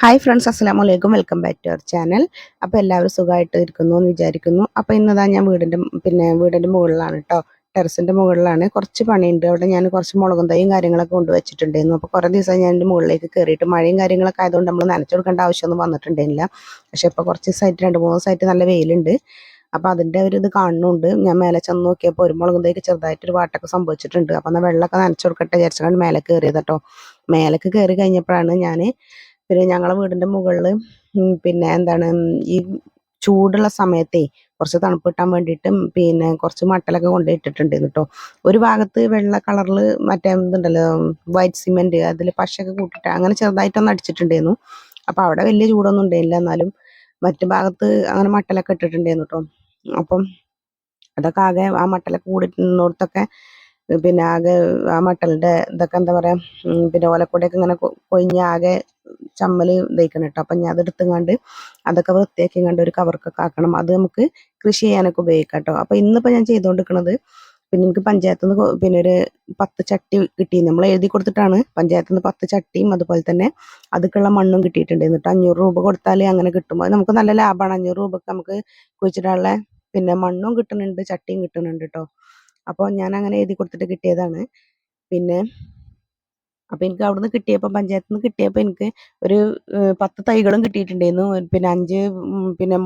Hi friends അസ്സലാമു അലൈക്കും welcome back to our channel അപ്പോൾ എല്ലാവരും സുഖമായിട്ട് ഇരിക്കുന്നു എന്ന് വിചാരിക്കുന്നു. അപ്പോൾ ഇന്നതാ ഞാൻ വീടിന്റെ പിന്നെ വീടിന്റെ മുകളിലാണ് കേട്ടോ ടെറസിന്റെ മുകളിലാണ്. കുറച്ച് പണിയുണ്ട്. അവിടെ ഞാൻ കുറച്ച് മുളകും തൈയും കാര്യങ്ങളൊക്കെ കൊണ്ടുവച്ചിട്ടുണ്ടായിരുന്നു അപ്പോൾ കുറേ ദിവസം ഞാൻ എന്റെ മുകളിലേക്ക് കയറിയിട്ട് മഴയും കാര്യങ്ങളൊക്കെ ആയതുകൊണ്ട് നമ്മൾ നനച്ചു കൊടുക്കേണ്ട ആവശ്യമൊന്നും വന്നിട്ടുണ്ടായിരുന്നില്ല. പക്ഷേ ഇപ്പോൾ കുറച്ച് ദിവസമായിട്ട് രണ്ട് മൂന്ന് ദിവസമായിട്ട് നല്ല വെയിലുണ്ട്. അപ്പോൾ അതിന്റെ ഒരു ഇത് കാണുന്നുണ്ട് ഞാൻ മേലെ ചെന്ന് നോക്കിയപ്പോൾ ഒരു മുളകും തൈക്ക് ചെറുതായിട്ടൊരു വാട്ടൊക്കെ സംഭവിച്ചിട്ടുണ്ട്. അപ്പോൾ എന്നാൽ വെള്ളമൊക്കെ നനച്ചു കൊടുക്കട്ടെ വിചാരിച്ചാണ് മേലെ കയറിയത് കേട്ടോ മേലേക്ക് കയറി കഴിഞ്ഞപ്പോഴാണ് ഞാൻ പിന്നെ ഞങ്ങളെ വീടിന്റെ മുകളിൽ പിന്നെ എന്താണ് ഈ ചൂടുള്ള സമയത്തേ കുറച്ച് തണുപ്പ് കിട്ടാൻ വേണ്ടിയിട്ട് പിന്നെ കുറച്ച് മട്ടലൊക്കെ കൊണ്ട് ഇട്ടിട്ടുണ്ട് കേട്ടോ ഒരു ഭാഗത്ത് വെള്ള കളറിൽ മറ്റേ ഇതുണ്ടല്ലോ വൈറ്റ് സിമെന്റ് അതിൽ പശയൊക്കെ കൂട്ടിയിട്ട് അങ്ങനെ ചെറുതായിട്ടൊന്ന് അടിച്ചിട്ടുണ്ടായിരുന്നു. അപ്പോൾ അവിടെ വലിയ ചൂടൊന്നും ഉണ്ടായില്ല. എന്നാലും മറ്റു ഭാഗത്ത് അങ്ങനെ മട്ടലൊക്കെ ഇട്ടിട്ടുണ്ടായിരുന്നു കേട്ടോ അപ്പം അതൊക്കെ ആകെ ആ മട്ടലൊക്കെ കൂടി നിന്നോടത്തൊക്കെ പിന്നെ ആകെ ആ മട്ടലിന്റെ ഇതൊക്കെ എന്താ പറയാ പിന്നെ ഓലക്കൊടിയൊക്കെ ഇങ്ങനെ കൊഴിഞ്ഞ് ആകെ ചമ്മൽ ഇതായിക്കണം കേട്ടോ അപ്പം ഞാൻ അതെടുത്തുങ്ങാണ്ട് അതൊക്കെ വൃത്തിയാക്കി കണ്ട് ഒരു കവർക്കൊക്കെ ആക്കണം. അത് നമുക്ക് കൃഷി ചെയ്യാനൊക്കെ ഉപയോഗിക്കാം കേട്ടോ അപ്പം ഇന്നിപ്പോൾ ഞാൻ ചെയ്തുകൊണ്ടിരിക്കുന്നത് പിന്നെ എനിക്ക് പഞ്ചായത്തിൽ നിന്ന് പിന്നെ ഒരു പത്ത് ചട്ടി കിട്ടി നമ്മൾ എഴുതി കൊടുത്തിട്ടാണ് പഞ്ചായത്തിൽ നിന്ന് പത്ത് ചട്ടിയും അതുപോലെ തന്നെ അതുക്കുള്ള മണ്ണും കിട്ടിയിട്ടുണ്ട് എന്നിട്ട് അഞ്ഞൂറ് രൂപ കൊടുത്താൽ അങ്ങനെ കിട്ടും. അത് നമുക്ക് നല്ല ലാഭമാണ്. അഞ്ഞൂറ് രൂപക്ക് നമുക്ക് കുഴിച്ചിടാനുള്ള പിന്നെ മണ്ണും കിട്ടുന്നുണ്ട് ചട്ടിയും കിട്ടുന്നുണ്ട് കേട്ടോ അപ്പോൾ ഞാൻ അങ്ങനെ എഴുതി കൊടുത്തിട്ട് കിട്ടിയതാണ്. പിന്നെ അപ്പോൾ എനിക്ക് അവിടുന്ന് കിട്ടിയപ്പോൾ പഞ്ചായത്തിൽ നിന്ന് കിട്ടിയപ്പോൾ എനിക്ക് ഒരു പത്ത് തൈകളും കിട്ടിയിട്ടുണ്ടായിരുന്നു. പിന്നെ അഞ്ച് പിന്നെ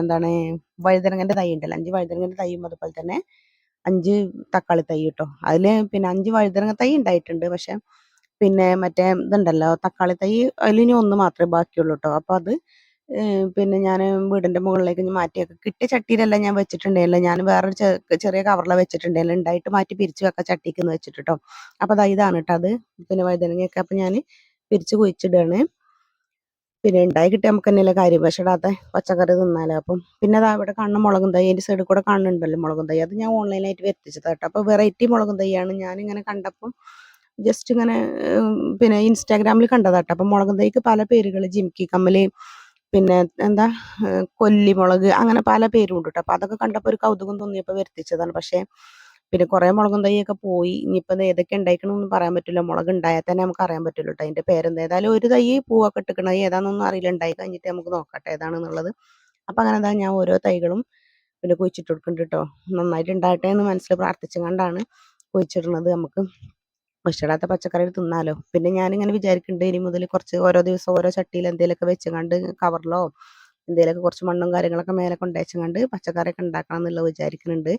എന്താണ് വഴുതനങ്ങന്റെ തൈ ഉണ്ടല്ലോ അഞ്ച് വഴുതനങ്ങന്റെ തൈയും അതുപോലെ തന്നെ അഞ്ച് തക്കാളി തൈ കേട്ടോ. അതിൽ പിന്നെ അഞ്ച് വഴുതനങ്ങ തൈ ഉണ്ടായിട്ടുണ്ട്. പക്ഷെ പിന്നെ മറ്റേ ഇതുണ്ടല്ലോ തക്കാളി തൈ അതിലിനി ഒന്ന് മാത്രമേ ബാക്കിയുള്ളൂ കേട്ടോ. അപ്പോൾ അത് പിന്നെ ഞാൻ വീടിന്റെ മുകളിലേക്ക് മാറ്റിയൊക്കെ. കിട്ടിയ ചട്ടിയിലല്ല ഞാൻ വെച്ചിട്ടുണ്ടായില്ല ഞാൻ വേറൊരു ചെറിയ കവറിലാണ് വെച്ചിട്ടുണ്ടായില്ല ഉണ്ടായിട്ട് മാറ്റി പിരിച്ചു വെക്കാം ചട്ടിക്ക് എന്ന് വെച്ചിട്ട് കേട്ടോ അപ്പോൾ ദാ ഇതാണ് കേട്ടോ അത്. പിന്നെ വഴുതനങ്ങയൊക്കെ അപ്പം ഞാൻ പിരിച്ച് കുഴിച്ചിടുകയാണ് പിന്നെ ഉണ്ടായി കിട്ടിയ നമുക്ക് തന്നെയല്ലേ കാര്യം. പക്ഷേ ഇടാത്ത പച്ചക്കറി തിന്നാലോ. അപ്പം പിന്നെ അതാ ഇവിടെ കാണുന്ന മുളകും തൈ എന്റെ സൈഡിൽ കൂടെ കാണുന്നുണ്ടല്ലോ മുളകും തൈ. അത് ഞാൻ ഓൺലൈനായിട്ട് വരുത്തിച്ചത് കേട്ടോ അപ്പോൾ വെറൈറ്റി മുളകും തൈയാണ് ഞാനിങ്ങനെ കണ്ടപ്പം ജസ്റ്റ് ഇങ്ങനെ പിന്നെ ഇൻസ്റ്റാഗ്രാമിൽ കണ്ടതാട്ടോ അപ്പം മുളകും തൈക്ക് പല പേരുകൾ ജിംകി കമ്മൽ പിന്നെ എന്താ കൊല്ലിമുളക് അങ്ങനെ പല പേരും ഉണ്ട് കേട്ടോ അപ്പം അതൊക്കെ കണ്ടപ്പോൾ ഒരു കൗതുകം തോന്നിയപ്പോൾ വരുത്തിച്ചതാണ്. പക്ഷേ പിന്നെ കുറേ മുളകും തൈയൊക്കെ പോയി. ഇനിയിപ്പോൾ ഏതൊക്കെ ഉണ്ടായിക്കണമെന്ന് പറയാൻ പറ്റില്ല. മുളക് ഉണ്ടായാൽ തന്നെ നമുക്ക് അറിയാൻ പറ്റില്ല കേട്ടോ അതിന്റെ പേരെന്ത്. ഏതായാലും ഒരു തൈ പൂവൊക്കെ ഇട്ടിക്കണം. ഏതാണെന്നൊന്നും അറിയില്ല. ഉണ്ടായി കഴിഞ്ഞിട്ട് നമുക്ക് നോക്കട്ടെ ഏതാണെന്നുള്ളത്. അപ്പം അങ്ങനെ എന്താ ഞാൻ ഓരോ തൈകളും പിന്നെ കുഴിച്ചിട്ട് കൊടുക്കുന്നുണ്ട് കേട്ടോ നന്നായിട്ട് ഉണ്ടാകട്ടെ എന്ന് മനസ്സിൽ പ്രാർത്ഥിച്ചുകൊണ്ടാണ് കുഴിച്ചിടുന്നത് നമുക്ക് വിഷമിടാത്ത പച്ചക്കറി തിന്നാലോ? പിന്നെ ഞാനിങ്ങനെ വിചാരിക്കുന്നുണ്ട് ഇനി മുതൽ കുറച്ച് ഓരോ ദിവസം ഓരോ ചട്ടിയിൽ എന്തെങ്കിലുമൊക്കെ വെച്ചുകൊണ്ട് കവറിലോ എന്തെങ്കിലുമൊക്കെ കുറച്ച് മണ്ണും കാര്യങ്ങളൊക്കെ മേലെ കൊണ്ടുവച്ചുകൊണ്ട് പച്ചക്കറിയൊക്കെ ഉണ്ടാക്കണം എന്നുള്ളത് വിചാരിക്കുന്നുണ്ട്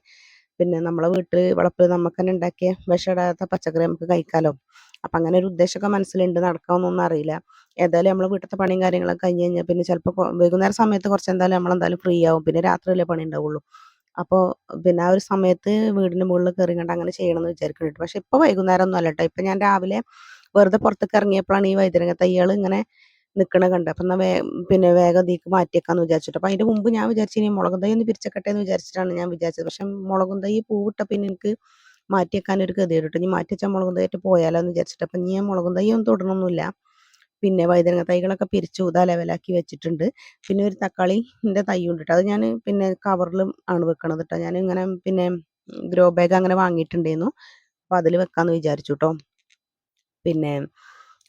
പിന്നെ നമ്മളെ വീട്ടിൽ വളപ്പിൽ നമുക്ക് തന്നെ ഉണ്ടാക്കിയ വിഷമിടാത്ത പച്ചക്കറി നമുക്ക് കഴിക്കാലോ? അപ്പം അങ്ങനെ ഒരു ഉദ്ദേശമൊക്കെ മനസ്സിലുണ്ട്. നടക്കാമെന്നൊന്നും അറിയില്ല. ഏതായാലും നമ്മൾ വീട്ടിലത്തെ പണിയും കാര്യങ്ങളൊക്കെ കഴിഞ്ഞ് കഴിഞ്ഞാൽ പിന്നെ ചിലപ്പോൾ വൈകുന്നേരം സമയത്ത് കുറച്ച് എന്തായാലും നമ്മൾ എന്തായാലും ഫ്രീ ആവും. പിന്നെ രാത്രിയല്ലേ പണി ഉണ്ടാവുള്ളൂ. അപ്പോൾ പിന്നെ ആ ഒരു സമയത്ത് വീടിന്റെ മുകളിൽ കയറി കണ്ട് അങ്ങനെ ചെയ്യണമെന്ന് വിചാരിക്കുന്നുണ്ട് പക്ഷെ ഇപ്പോൾ വൈകുന്നേരം ഒന്നും അല്ല കേട്ടോ ഇപ്പം ഞാൻ രാവിലെ വെറുതെ പുറത്തേക്ക് ഇറങ്ങിയപ്പോഴാണ് ഈ വഴുതനങ്ങ തയ്യാൾ ഇങ്ങനെ നിൽക്കണ കണ്ടത്. അപ്പം എന്നാൽ വേ പിന്നെ വേഗം തീക്ക് മാറ്റിയേക്കാന്ന് വിചാരിച്ചിട്ട്. അപ്പം അതിന്റെ മുമ്പ് ഞാൻ വിചാരിച്ചു ഇനി മുളകും തൈ ഒന്ന് പിരിച്ചക്കട്ടെ എന്ന് വിചാരിച്ചിട്ടാണ് ഞാൻ വിചാരിച്ചത്. പക്ഷെ മുളകും തൈ പൂവിട്ട പിന്നെ എനിക്ക് മാറ്റിയേക്കാൻ ഒരു ഗതികേട് ഇനി മാറ്റി വെച്ചാൽ മുളകും തൈ ആയിട്ട് പോയാലോ എന്ന് വിചാരിച്ചിട്ട്. അപ്പം ഇനി ഞാൻ മുളകും തൈ ഒന്നും തുടരണമൊന്നുമില്ല പിന്നെ വഴുതനങ്ങ തൈകളൊക്കെ പിരിച്ചു ഇതാ ലെവലാക്കി വെച്ചിട്ടുണ്ട്. പിന്നെ ഒരു തക്കാളിന്റെ തൈ കേട്ടോ അത് ഞാൻ പിന്നെ കവറിലും ആണ് വെക്കണത് കേട്ടോ ഞാൻ ഇങ്ങനെ പിന്നെ ഗ്രോ ബാഗ് അങ്ങനെ വാങ്ങിയിട്ടുണ്ടായിരുന്നു. അപ്പോൾ അതിൽ വെക്കാമെന്ന് വിചാരിച്ചു കേട്ടോ പിന്നെ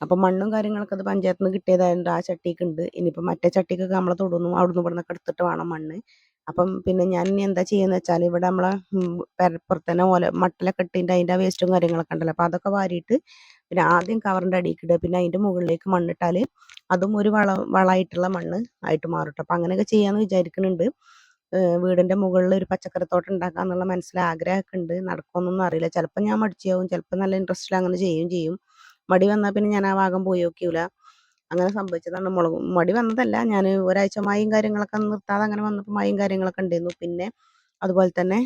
അപ്പം മണ്ണും കാര്യങ്ങളൊക്കെ അത് പഞ്ചായത്തിൽ നിന്ന് കിട്ടിയതായതുകൊണ്ട് ആ ചട്ടിക്ക് ഉണ്ട്. ഇനിയിപ്പോൾ മറ്റേ ചട്ടിക്കൊക്കെ നമ്മളെ തൊടുന്നു അവിടുന്ന് ഇവിടെ നിന്നൊക്കെ എടുത്തിട്ട് വേണം മണ്ണ്. അപ്പം പിന്നെ ഞാൻ ഇനി എന്താ ചെയ്യുന്നത് വെച്ചാൽ ഇവിടെ നമ്മളെ പുറത്തന്നെ പോലെ മട്ടല ഇട്ടിട്ട് അതിന്റെ വേസ്റ്റും കാര്യങ്ങളൊക്കെ ഉണ്ടല്ലോ. അപ്പോൾ അതൊക്കെ വാരിയിട്ട് പിന്നെ ആദ്യം കവറിന്റെ അടിയിലേക്ക് പിന്നെ അതിന്റെ മുകളിലേക്ക് മണ്ണിട്ടാൽ അതും ഒരു വള വളമായിട്ടുള്ള മണ്ണ് ആയിട്ട് മാറും അപ്പം അങ്ങനെയൊക്കെ ചെയ്യാമെന്ന് വിചാരിക്കുന്നുണ്ട് വീടിന്റെ മുകളിൽ ഒരു പച്ചക്കറിത്തോട്ടം ഉണ്ടാക്കുക എന്നുള്ള മനസ്സിൽ ആഗ്രഹമൊക്കെ ഉണ്ട്. നടക്കുമെന്നൊന്നും അറിയില്ല. ചിലപ്പോൾ ഞാൻ മടിച്ചാവും ചിലപ്പോൾ നല്ല ഇൻട്രസ്റ്റിൽ അങ്ങനെ ചെയ്യും ചെയ്യും. മടി വന്നാൽ പിന്നെ ഞാൻ ആ ഭാഗം പോയി നോക്കിയില്ല അങ്ങനെ സംഭവിച്ചതാണ്. മുളക് മടി വന്നതല്ല. ഞാൻ ഒരാഴ്ച മായും കാര്യങ്ങളൊക്കെ നിർത്താതെ അങ്ങനെ വന്നപ്പോൾ മായും കാര്യങ്ങളൊക്കെ ഉണ്ടായിരുന്നു. പിന്നെ അതുപോലെ തന്നെ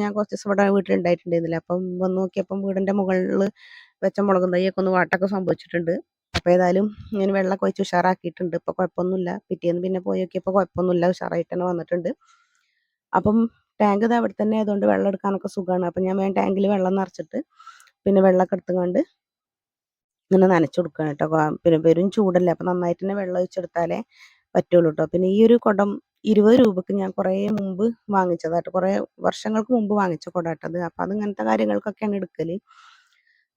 ഞാൻ കുറച്ച് ദിവസം ഇവിടെ വീട്ടിലുണ്ടായിട്ടുണ്ടായിരുന്നില്ല. അപ്പം വന്ന് നോക്കിയപ്പം വീടിന്റെ മുകളിൽ വെച്ച മുളകും തൈയൊക്കെ ഒന്ന് വാട്ടൊക്കെ സംഭവിച്ചിട്ടുണ്ട്. അപ്പോൾ ഏതായാലും ഞാൻ വെള്ളമൊക്കെ ഒഴിച്ച് ഉഷാറാക്കിയിട്ടുണ്ട്. ഇപ്പോൾ കുഴപ്പമൊന്നുമില്ല. പിറ്റേന്ന് പിന്നെ പോയി നോക്കിയപ്പോൾ കുഴപ്പമൊന്നുമില്ല. ഉഷാറായിട്ട് തന്നെ വന്നിട്ടുണ്ട്. അപ്പം ടാങ്ക് ഇത് അവിടെ തന്നെ ആയതുകൊണ്ട് വെള്ളം എടുക്കാനൊക്കെ സുഖമാണ്. അപ്പം ഞാൻ വേഗം ടാങ്കിൽ വെള്ളം നിറച്ചിട്ട് പിന്നെ വെള്ളമൊക്കെ എടുത്തുകൊണ്ട് ഇങ്ങനെ നനച്ചു കൊടുക്കുകയാണ് കേട്ടോ പിന്നെ വെറും ചൂടല്ലേ. അപ്പം നന്നായിട്ട് തന്നെ വെള്ളം ഒഴിച്ചെടുത്താലേ പറ്റുള്ളൂ കേട്ടോ പിന്നെ ഈ ഒരു കുടം ഇരുപത് രൂപക്ക് ഞാൻ കുറേ മുമ്പ് വാങ്ങിച്ചതാട്ടോ. കുറേ വർഷങ്ങൾക്ക് മുമ്പ് വാങ്ങിച്ച കുടാട്ടത് അപ്പം അത് ഇങ്ങനത്തെ കാര്യങ്ങൾക്കൊക്കെയാണ് എടുക്കൽ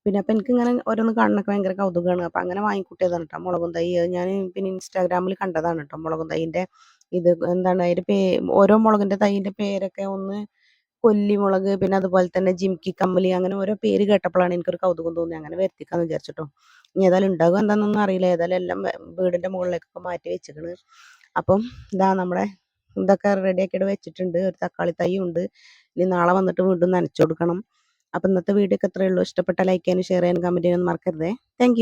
പിന്നെ അപ്പം എനിക്കിങ്ങനെ ഓരോന്ന് കാണുന്നൊക്കെ ഭയങ്കര കൗതുകമാണ് അപ്പം അങ്ങനെ വാങ്ങിക്കൂട്ടിയതാണ് കേട്ടോ മുളകും തൈ. ഞാൻ പിന്നെ ഇൻസ്റ്റാഗ്രാമിൽ കണ്ടതാണ് കേട്ടോ മുളകും തൈന്റെ ഇത്. എന്താണ് അതിന്റെ പേ ഓരോ മുളകിന്റെ തൈന്റെ പേരൊക്കെ ഒന്ന് കൊല്ലിമുളക് പിന്നെ അതുപോലെ തന്നെ ജിംകി കമ്മലി അങ്ങനെ ഓരോ പേര് കേട്ടപ്പോഴാണ് എനിക്കൊരു കൗതുകം തോന്നി അങ്ങനെ വരുത്തിക്കാന്ന് വിചാരിച്ചിട്ടോ. ഇനി ഏതായാലും ഉണ്ടാകുക എന്താണെന്നൊന്നും അറിയില്ല. ഏതായാലും എല്ലാം വീടിന്റെ മുകളിലേക്കൊക്കെ മാറ്റി വെച്ചിക്കണ്. അപ്പം ഇതാ നമ്മുടെ ഇതൊക്കെ റെഡിയാക്കിയിട്ട് വെച്ചിട്ടുണ്ട്. ഒരു തക്കാളി തൈ ഉണ്ട്. ഇനി നാളെ വന്നിട്ട് വീണ്ടും നനച്ചു കൊടുക്കണം. അപ്പം ഇന്നത്തെ വീഡിയോ ഒക്കെ ഇത്രയേ ഉള്ളൂ. ഇഷ്ടപ്പെട്ട ലൈക്ക് ചെയ്യാനും ഷെയർ ചെയ്യാനും കമന്റ് ചെയ്യാനും മറക്കരുതേ. താങ്ക്